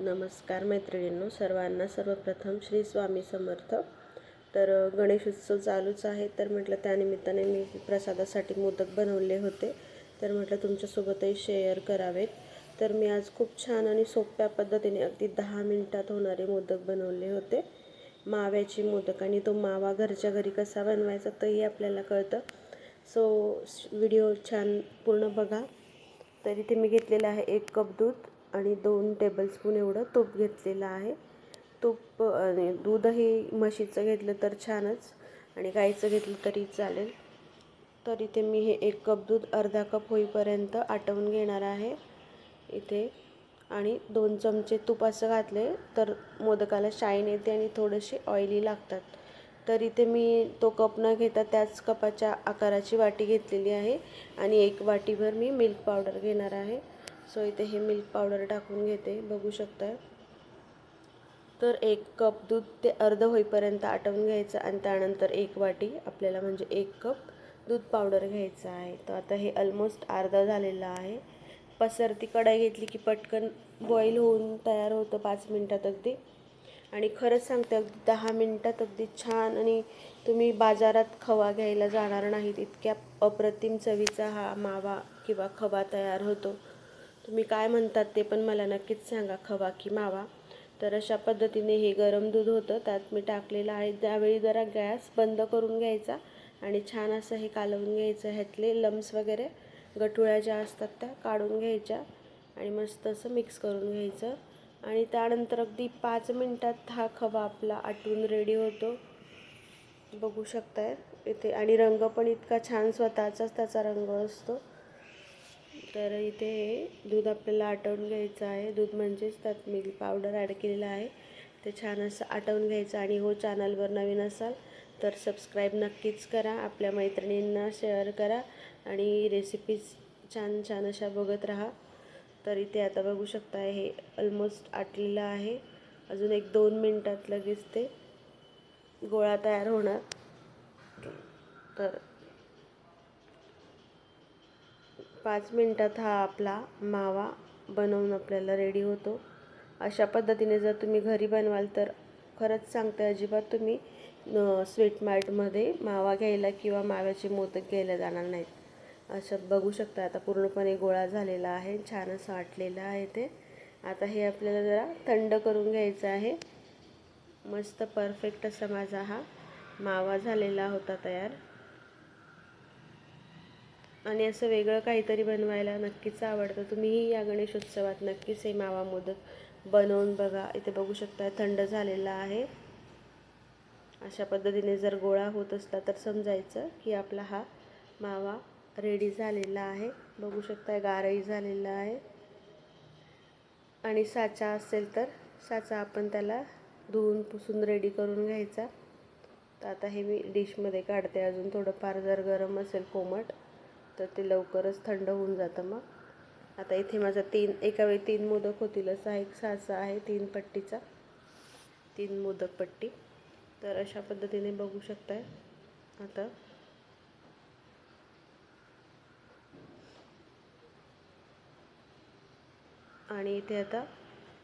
नमस्कार मैत्रिणींनो सर्वांना सर्वप्रथम श्री स्वामी समर्थ. तर गणेश गणेशोत्सव चालूच आहे. तर म्हटलं त्यानिमित्ताने मी प्रसादासाठी मोदक बनवले होते. तर म्हटलं तुमच्यासोबतही शेअर करावेत. तर मी आज खूप छान आणि सोप्या पद्धतीने अगदी दहा मिनटात होणारे मोदक बनवले होते. माव्याची मोदक आणि तो मावा घरच्या घरी कसा बनवायचा तेही आपल्याला कळतं. सो व्हिडिओ छान पूर्ण बघा. तर इथे मी घेतलेलं आहे एक कप दूध. आणि दोन टेबलस्पून एवढं तूप घेतलेलं आहे. तूप आणि दूधही म्हशीचं घेतलं तर छानच. आणि गाईचं घेतलं तरी चालेल. तर इथे मी हे एक कप दूध अर्धा कप होईपर्यंत आटवून घेणार आहे इथे. आणि दोन चमचे तूप असं घातले तर मोदकाला शाईन येते आणि थोडेसे ऑइली लागतात. तर इथे मी तो कप न घेता त्याच कपाच्या आकाराची वाटी घेतलेली आहे. आणि एक वाटीभर मी मिल्क पावडर घेणार आहे. सो इथे हे मिल्क पावडर टाकून घेते बघू शकता तर एक कप दूध ते अर्ध होईपर्यंत आटवून घ्यायचं आणि त्यानंतर एक वाटी आपल्याला म्हणजे एक कप दूध पावडर घ्यायचं आहे. तर आता हे ऑलमोस्ट अर्धा झालेलं आहे. पसरती कढाई घेतली की पटकन बॉईल होऊन तयार होतं पाच मिनटात अगदी. आणि खरंच सांगते अगदी दहा मिनटात अगदी छान आणि तुम्ही बाजारात खवा घ्यायला जाणार नाहीत. इतक्या अप्रतिम चवीचा हा मावा किंवा खवा तयार होतो. तुम्ही काय म्हणतात ते पण मला नक्कीच सांगा खवा की मावा. तर अशा पद्धतीने हे गरम दूध होतं त्यात मी टाकलेलं आहे. त्यावेळी जरा गॅस बंद करून घ्यायचा आणि छान असं हे कालवून घ्यायचं. ह्यातले लम्स वगैरे गठुळ्या ज्या असतात त्या काढून घ्यायच्या आणि मस्त असं मिक्स करून घ्यायचं. आणि त्यानंतर अगदी पाच मिनटात हा खवा आपला आटून रेडी होतो. बघू शकताय इथे. आणि रंग पण इतका छान स्वतःचाच त्याचा रंग असतो. तर इथे दूध आपल्याला आटवून घ्यायचं आहे. दूध म्हणजेच त्यात मिल्क पावडर ॲड केलेलं आहे. ते छान असं आटवून घ्यायचं आणि हो चॅनलवर नवीन असाल तर सबस्क्राईब नक्कीच करा. आपल्या मैत्रिणींना शेअर करा आणि रेसिपीज छान छान अशा बघत राहा. तर इथे आता बघू शकता हे ऑलमोस्ट आटलेलं आहे. अजून एक दोन मिनटात लगेच ते गोळा तयार होणार. तर पाच मिनटात हा आपला मावा बनवून आपल्याला रेडी होतो. अशा पद्धतीने जर तुम्ही घरी बनवाल तर खरंच सांगते अजिबात तुम्ही स्वीट मार्टमध्ये मावा घ्यायला किंवा माव्याचे मोदक घ्यायला जाणार नाहीत. असं बघू शकता आता पूर्णपणे गोळा झालेला आहे छान असं वाटलेलं आहे ते. आता हे आपल्याला जरा थंड करून घ्यायचं आहे. मस्त परफेक्ट असा माझा हा मावा झालेला होता तयार. आणि असं वेगळं काहीतरी बनवायला नक्कीच आवडतं. तुम्हीही या गणेशोत्सवात नक्कीच हे मावा मोदक बनवून बघा. इथे बघू शकता थंड झालेला आहे. अशा पद्धतीने जर गोळा होत असला तर समजायचं की आपला हा मावा रेडी झालेला आहे. बघू शकता गारही झालेला आहे. आणि साचा असेल तर साचा आपण त्याला धुवून पुसून रेडी करून घ्यायचा. तर आता हे मी डिशमध्ये काढते. अजून थोडंफार जर गरम असेल कोमट तर ते लवकरच थंड होऊन जातं मग. आता इथे माझा तीन एका वेळी तीन मोदक होतील असा एक साचा आहे तीन पट्टीचा. तीन मोदक पट्टी. तर अशा पद्धतीने बघू शकताय. आता आणि इथे आता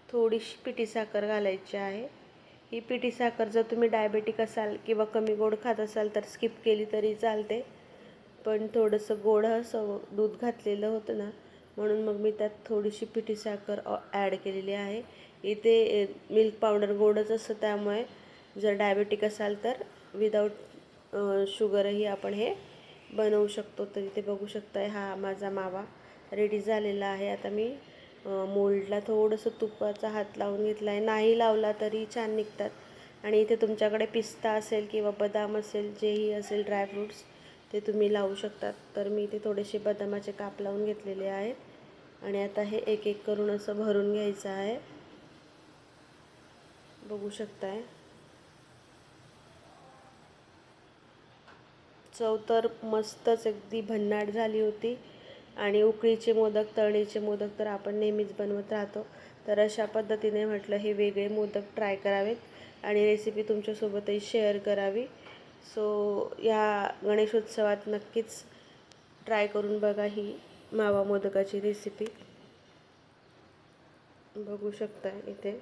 थोडीशी पिठी साखर घालायची आहे. ही पिठी साखर जर तुम्ही डायबेटिक असाल किंवा कमी गोड खात असाल तर स्किप केली तरी चालते. पण थोडंसं गोड असं दूध घातलेलं होतं ना म्हणून मग मी त्यात थोडीशी पिठी साखर ॲड केलेली आहे. इथे मिल्क पावडर गोडच असतं त्यामुळे जर डायबेटिक असाल तर विदाऊट शुगरही आपण हे बनवू शकतो. तर इथे बघू शकताय हा माझा मावा रेडी झालेला आहे. आता मी मोल्डला थोडंसं तुपाचा हात लावून घेतला आहे नाही लावला तरी छान निघतात. आणि इथे तुमच्याकडे पिस्ता असेल किंवा बदाम असेल जेही असेल ड्रायफ्रूट्स ते तुम्ही लावू शकतात. तर मी इथे थोडेसे बदामाचे काप लावून घेतलेले आहेत. आणि आता हे एक एक करून असं भरून घ्यायचं आहे. बघू शकताय. चव तर मस्तच अगदी भन्नाट झाली होती. आणि उकळीचे मोदक तळणीचे मोदक तर आपण नेहमीच बनवत राहतो. तर अशा पद्धतीने म्हटलं हे वेगळे मोदक ट्राय करावेत. आणि रेसिपी तुमच्यासोबतही शेअर करावी. सो या गणेशोत्सवात नक्कीच ट्राय करून बघा ही मावा मोदकाची रेसिपी बघू शकता इथे.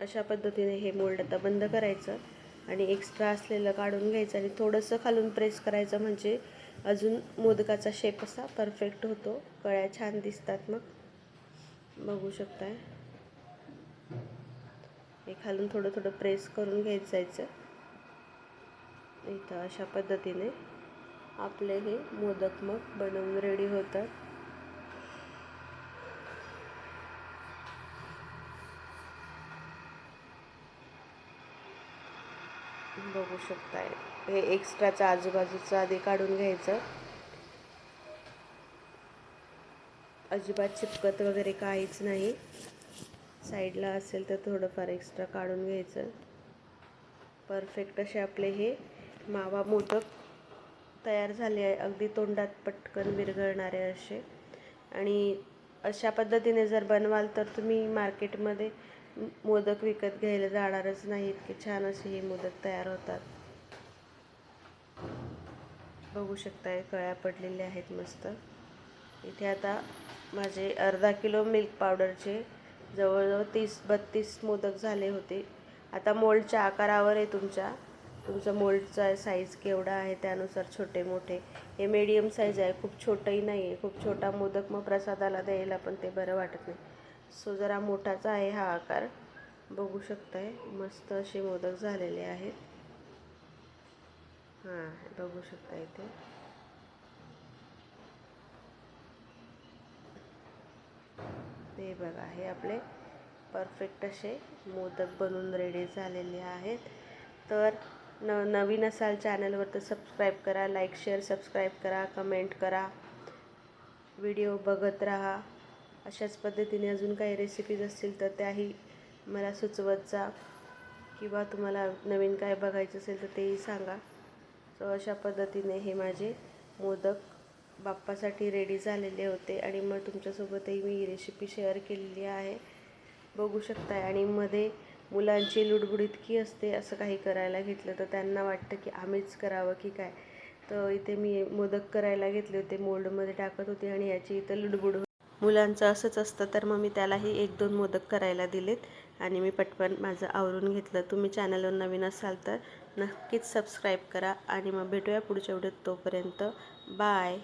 अशा पद्धतीने हे मोल्ड आता बंद करायचं आणि एक्स्ट्रा असलेलं काढून घ्यायचं आणि थोडंसं खालून प्रेस करायचं म्हणजे अजून मोदकाचा शेप असा परफेक्ट होतो. कळ्या छान दिसतात मग. बघू शकताय. हे खालून थोडं थोडं प्रेस करून घ्यायचं जायचं. इथं अशा पद्धतीने आपले हे मोदक मग बनवून रेडी होतात. बघू शकताय. हे एक्स्ट्राचं आजूबाजूचं आधी काढून घ्यायचं. अजिबात चिपकत वगैरे काहीच नाही. साईडला असेल तर थोडंफार एक्स्ट्रा काढून घ्यायचं. परफेक्ट असे आपले हे मावा मोदक तयार झाले आहे. अगदी तोंडात पटकन विरघळणारे असे. आणि अशा पद्धतीने जर बनवाल तर तुम्ही मार्केटमध्ये मोदक विकत घ्यायला जाणारच नाही इतके छान असे हे मोदक तयार होतात. बघू शकताय कळ्या पडलेल्या आहेत मस्त. इथे आता माझे अर्धा किलो मिल्क पावडरचे जवळजवळ तीस बत्तीस मोदक झाले होते. आता मोल्डच्या आकारावर आहे तुमच्या. तुमचं मोल्डचा साईज केवढा आहे त्यानुसार छोटे मोठे हे मीडियम साईज आहे. खूप छोटंही नाही आहे खूप छोटा मोदक मग प्रसादाला द्यायला पण ते बरं वाटत नाही. सो जरा मोठाचा आहे हा आकार. बघू शकताय. मस्त असे मोदक झालेले आहेत. हां बघू शकता इथे ते बघा हे आपले परफेक्ट असे मोदक बनून रेडी झालेले आहेत. तर न नवीन असाल चॅनलवर तर सबस्क्राईब करा लाईक शेअर सबस्क्राईब करा कमेंट करा. व्हिडिओ बघत राहा. अशाच पद्धतीने अजून काही रेसिपीज असतील तर त्याही मला सुचवत जा. किंवा तुम्हाला नवीन काय बघायचं असेल तर तेही सांगा. सो अशा पद्धतीने हे माझे मोदक बाप्पासाठी रेडी झालेले होते आणि मग तुमच्यासोबतही मी ही रेसिपी शेअर केलेली आहे. बघू शकताय. आणि मध्ये मुलांची लुडबुड इतकी असते असं काही करायला घेतलं तर त्यांना वाटतं की आम्हीच करावं की काय? तर इथे मी मोदक करायला घेतले होते. मोल्डमध्ये टाकत होते आणि याची इथं लुडबुड मुलांचं असंच असतं. तर मग मी त्यालाही एक दोन मोदक करायला दिलेत आणि मी पटकन माझं आवरून घेतलं. तुम्ही चॅनलवर नवीन असाल तर नक्कीच सबस्क्राईब करा. आणि मग भेटूया पुढच्या व्हिडिओत तोपर्यंत. बाय